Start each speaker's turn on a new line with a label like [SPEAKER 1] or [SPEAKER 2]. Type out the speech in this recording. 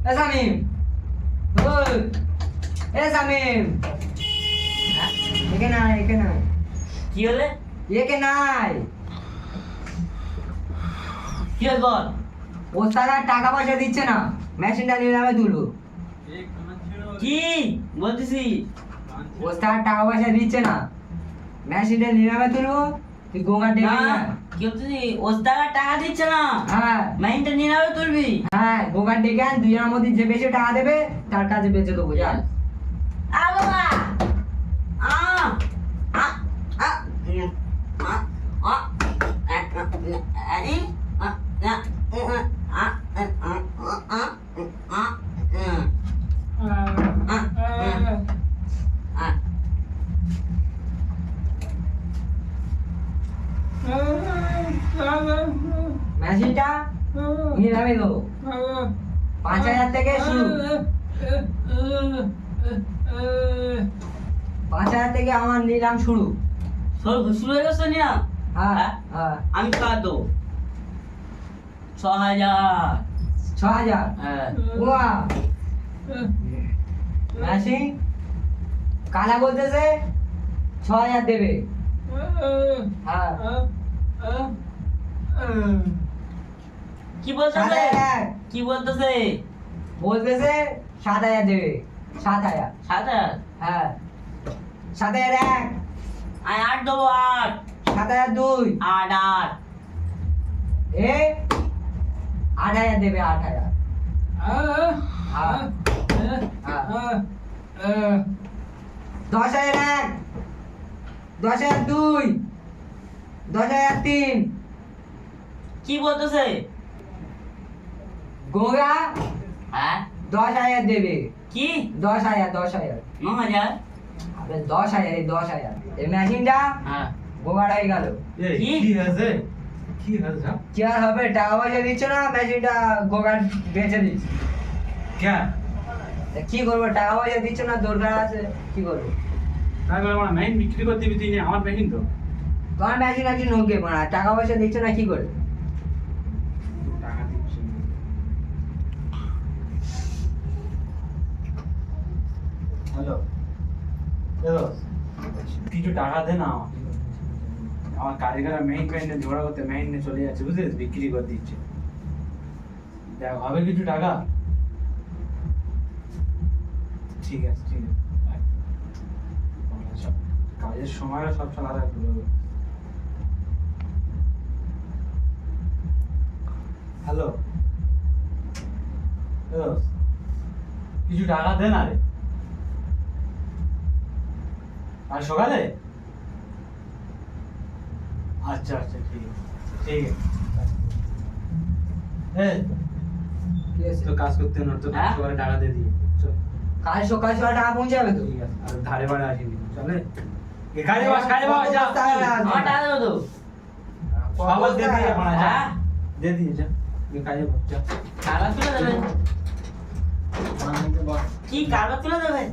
[SPEAKER 1] এ ওই এ হ্যাঁ? একে নাই একে নাই।
[SPEAKER 2] কি হলে?
[SPEAKER 1] একে নাই।
[SPEAKER 2] কি হল বল?
[SPEAKER 1] ওস্তাদ আর টাকা পয়সা দিচ্ছে না। মেশিনটা নিলামে তুলবো
[SPEAKER 2] কি? বলতেছি।
[SPEAKER 1] ওস্তাদ টাকা পয়সা দিচ্ছে না। মেশিনটা নিলামে তুলবো তুই গঙ্গা ডেকে
[SPEAKER 2] না
[SPEAKER 1] নিয়ে আয়।
[SPEAKER 2] কি বলতেছি ওস্তাদ টাকা দিচ্ছে না
[SPEAKER 1] হ্যাঁ
[SPEAKER 2] মাইন্ডটা নিয়ে নেবে তুলবি
[SPEAKER 1] হ্যাঁ গঙ্গা ডেকে আন দুজনের মধ্যে যে বেশি টাকা দেবে তার কাছে বেঁচে দেবো যা
[SPEAKER 2] আ বাবা আ, আ, আ, আ, আ, উম, আ, উম, আ।
[SPEAKER 1] মেশিনটা নিলামে দেবো পাঁচ হাজার থেকে শুরু। পাঁচ হাজার থেকে আমার নিলাম শুরু।
[SPEAKER 2] শুরু হয়ে গেছে না
[SPEAKER 1] হ্যাঁ হ্যাঁ?
[SPEAKER 2] আমি কত ছ হাজার।
[SPEAKER 1] ছ হাজার?
[SPEAKER 2] হ্যাঁ।
[SPEAKER 1] ওয়া মেশিন কালা বলতেছে ছ হাজার দেবে। হ্যাঁ।
[SPEAKER 2] কি বলতেছে। কি বলতেছে?
[SPEAKER 1] বলতেছে সাত হাজার দেবে। সাত হাজার।
[SPEAKER 2] সাত হাজার?
[SPEAKER 1] হ্যাঁ। সাত হাজার এক।
[SPEAKER 2] আমি আট দেবো আট।
[SPEAKER 1] সাত হাজার দুই।
[SPEAKER 2] আট আট।
[SPEAKER 1] এ আট হাজার দেবে আট হাজার। দশ হাজার এক। দশ হাজার দুই। দশ হাজার তিন।
[SPEAKER 2] কি বলতেছে?
[SPEAKER 1] গোগা?
[SPEAKER 2] হ্যাঁ?
[SPEAKER 1] দশ হাজার দেবে।
[SPEAKER 2] কি?
[SPEAKER 1] দশ হাজার দশ হাজার।
[SPEAKER 2] ন হাজার?
[SPEAKER 1] দশ হাজার এই দশ হাজার। এই মেশিনটা
[SPEAKER 2] হ্যাঁ।
[SPEAKER 1] গোগাড় হয়ে গেল।
[SPEAKER 2] কি?
[SPEAKER 3] কি হয়েছে? কি হয়েছে?
[SPEAKER 1] কি আর হবে? টাকা পয়সা দিচ্ছ না মেশিনটা গোগাড় বেচে দিচ্ছি।
[SPEAKER 3] ক্যা
[SPEAKER 1] তা কি করব? টাকা পয়সা দিচ্ছ না দরকার আছে কি করব?
[SPEAKER 3] তারপরে আমার মেইন বিক্রি করতে দিবি তুই আমার মেশিন তো।
[SPEAKER 1] তোমার মেশিন আছে নোকে টাকা পয়সা দিচ্ছ না কি করে
[SPEAKER 3] হ্যালো? হ্যালো? কিছু টাকা দে না আমার কারিগররা মেইন মেইনে ঝোড়া করতে মেইনে চলে যাচ্ছে বুঝলিস বিক্রি করে দিচ্ছে। দেখ, হবে কিছু টাকা? ঠিক আছে ঠিক আছে। কাজের সময় সব চালা হ্যালো? কিছু টাকা দে না রে। আর সকালে? আচ্ছা আচ্ছা ঠিক আছে ঠিক আছে।
[SPEAKER 1] কি
[SPEAKER 3] তো কাজ করতে না তো
[SPEAKER 2] হ্যাঁ?
[SPEAKER 3] টাকা দিয়ে দিয়ে
[SPEAKER 1] কাল সকাল সকাল টাকা পৌঁছে যাবে তো?
[SPEAKER 3] ঠিক আছে আর ধারে বাড়ে আসিনি। চলে এ কাজে বস কাজে যা।
[SPEAKER 2] আমার টাকা দেবো তো।
[SPEAKER 3] খবর দে দিয়ে এখন যা। দিয়ে যা। এ কাজে যা।
[SPEAKER 2] কাগজ তুলে দেবেন কি কাগজ তুলে দেবেন